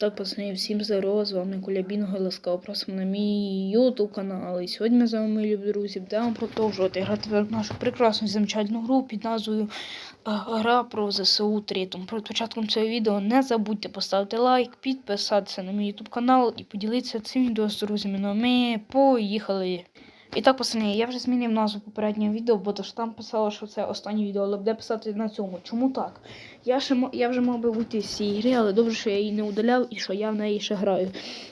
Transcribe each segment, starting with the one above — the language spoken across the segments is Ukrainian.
Так, пацани, всім здорово, з вами Коля Бінго, і ласкаво просимо на мій YouTube канал. І сьогодні ми з вами, мої друзі, будемо продовжувати грати в нашу прекрасну замечательну гру під назвою е, Гра про ЗСУ 3. Тому перед початком цього відео не забудьте поставити лайк, підписатися на мій YouTube канал і поділитися цим відео з друзями. Ну, ми поїхали. І так, пацани, я вже змінив назву попереднього відео, бо то ж там писало, що це останнє відео, але буде писати на цьому. Чому так? Я ще я вже мав би вийти з цієї гри, але добре, що я її не удаляв і що я в неї ще граю.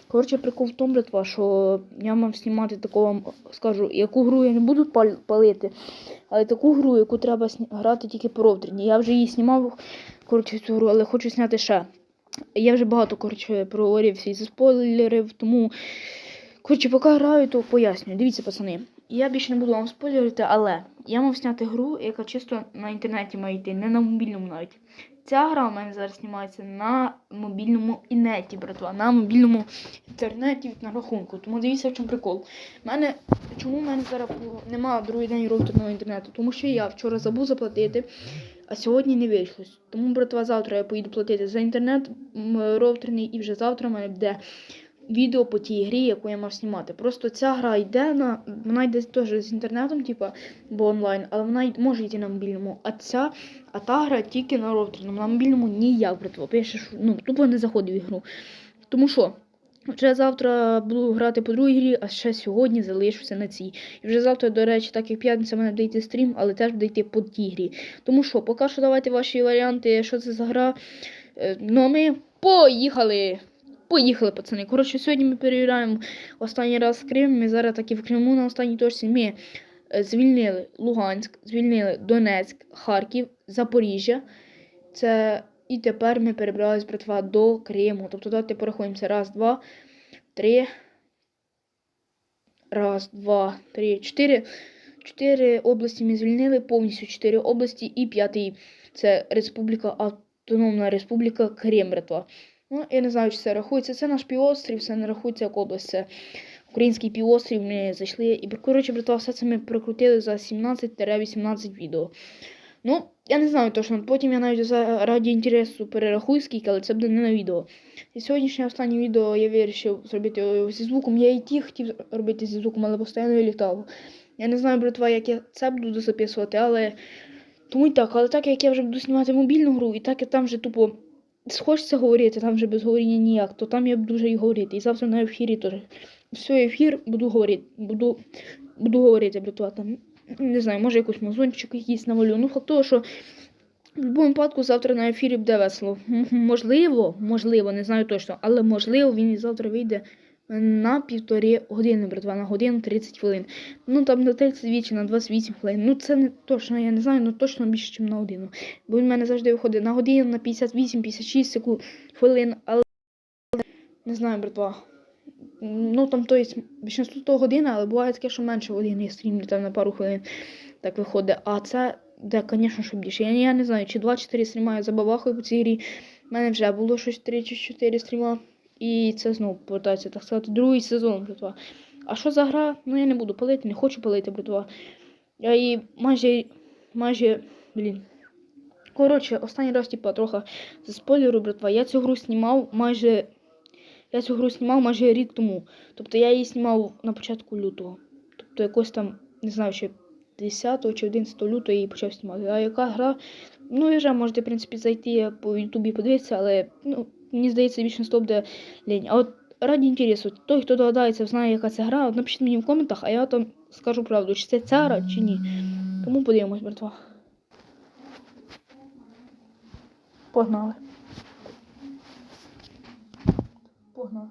Коротше, прикол в тому, братва, що я мав знімати таку вам скажу, яку гру я не буду палити, але таку гру, яку треба грати тільки по ровтрині. Я вже її знімав, коротше, цю гру, але хочу зняти ще. Я вже багато коротше, проговорився і заспойлерив, тому. Коротше, поки граю, то пояснюю. Дивіться, пацани. Я більше не буду вам спойлерити, але я мав зняти гру, яка чисто на інтернеті має йти, не на мобільному навіть. Ця гра у мене зараз знімається на мобільному інеті, братва, на мобільному інтернеті на рахунку. Тому дивіться, в чому прикол. Мене, чому в мене зараз немає другий день роутерного інтернету? Тому що я вчора забув заплатити, а сьогодні не вийшло. Тому, братва, завтра я поїду платити за інтернет роутерний, і вже завтра в мене буде відео по тій грі, яку я мав знімати. Просто ця гра йде на. Вона йде теж з інтернетом, типа, бо онлайн, але вона може йти на мобільному. А ця, а та гра тільки на роутерному. На мобільному ніяк, братва. Пише, що ну, тупо не заходив в ігру. Тому що. Вже завтра буду грати по другій грі, а ще сьогодні залишуся на цій. І вже завтра, до речі, так як п'ятниця в мене буде стрім, але теж буде йти по тій грі. Тому що, поки що давайте ваші варіанти, що це за гра. Е, Ну а ми поїхали! Поїхали, пацани. Коротше, сьогодні ми перевіряємо останній раз Крим. Ми зараз таки в Криму на останній точці. Ми е, звільнили Луганськ, звільнили Донецьк, Харків, Запоріжжя. Це і тепер ми перебрались, братва, до Криму. Тобто давайте порахуємося. Раз, два, три. Раз, два, три, чотири. Чотири області ми звільнили, повністю чотири області і п'ятий це Республіка Автономна Республіка Крим, братва. Ну, я не знаю, чи це рахується. Це наш півострів, це не рахується як область. Це український півострів. Ми зайшли. І, коротше, братва, все це ми прокрутили за 17-18 відео. Ну, я не знаю точно. Потім я навіть раді інтересу перерахую скільки, але це буде не на відео. І сьогоднішнє останнє відео я вирішив зробити е, зі звуком. Я і ті хотів робити зі звуком, але постійно літав. Я не знаю, братва, як я це буду записувати, але. Тому й так, але так як я вже буду знімати мобільну гру, і так як там вже тупо хочеться говорити, там вже без говоріння ніяк, то там я буду вже і говорити. І завтра на ефірі теж. Все, ефір буду говорити. Буду, буду говорити, блютувати. Не знаю, може якийсь мазончик якийсь навалю. Ну, факт того, що в будь-якому випадку завтра на ефірі буде весело. Можливо, можливо, не знаю точно, але можливо він і завтра вийде на півтори години, братва, на годину 30 хвилин. Ну там на 32 чи на 28 хвилин. Ну це не точно, я не знаю, ну точно більше, ніж на годину. Бо в мене завжди виходить на годину, на 58-56 секунд хвилин, але не знаю, братва. Ну там то є більшинство того година, але буває таке, що менше години я стрімлю там на пару хвилин так виходить. А це, де, звісно, що більше. Я, я не знаю, чи 2-4 стріма я забабахаю по цій грі. У мене вже було щось 3 чи 4 стріма. І це знову повертається, так сказати, другий сезон, братва. А що за гра? Ну я не буду палити, не хочу палити, братва. Я її майже, майже, блін. Коротше, останній раз, типа, трохи за спойлеру, братва. Я цю гру знімав майже. Я цю гру знімав майже рік тому. Тобто я її знімав на початку лютого. Тобто якось там, не знаю, ще 10 чи 11 лютого я її почав знімати. А яка гра? Ну, і вже можете, в принципі, зайти по Ютубі подивитися, але ну, мені здається, більшинство буде лінь. А от раді інтересу, той, хто догадається, знає, яка це гра, от напишіть мені в коментах, а я там скажу правду, чи це ця гра, чи ні. Тому подивимось, братва. Погнали. Погнали.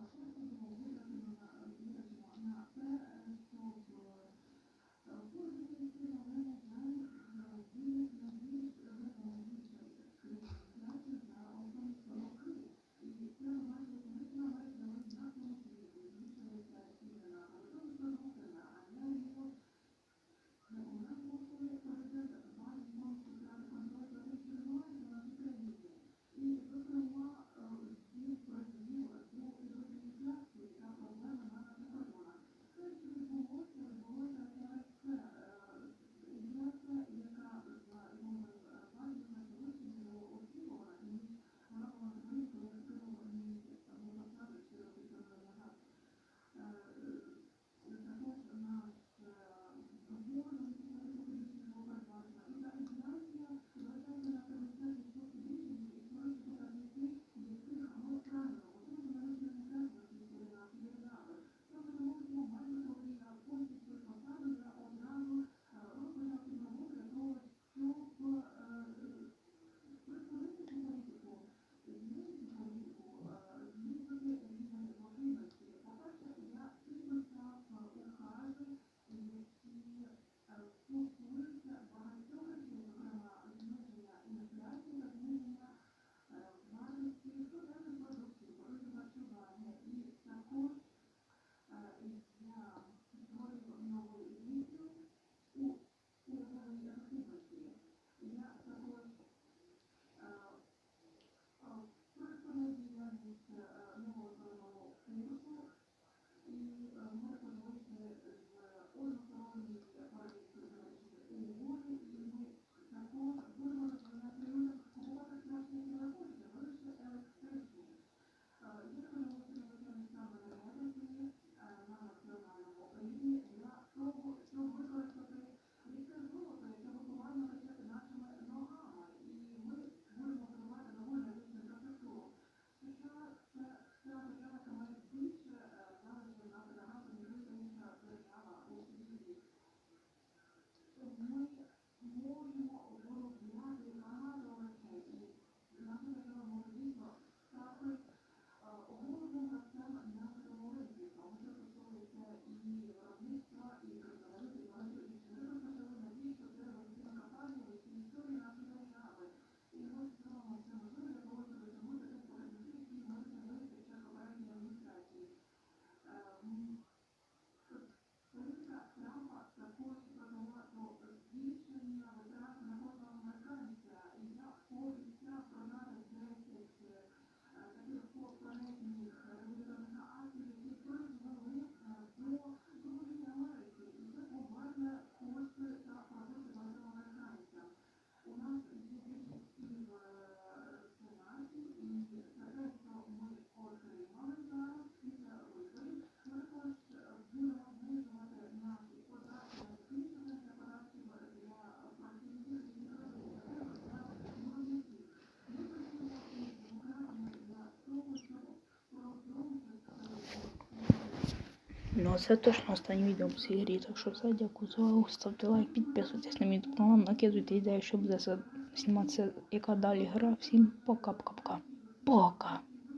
Ну, це точно останнє відео в грі, так що все, дякую за увагу, ставте лайк, підписуйтесь на мій канал, накидуйте ідею, щоб буде зніматися, яка далі гра. Всім пока-пока-пока. Пока!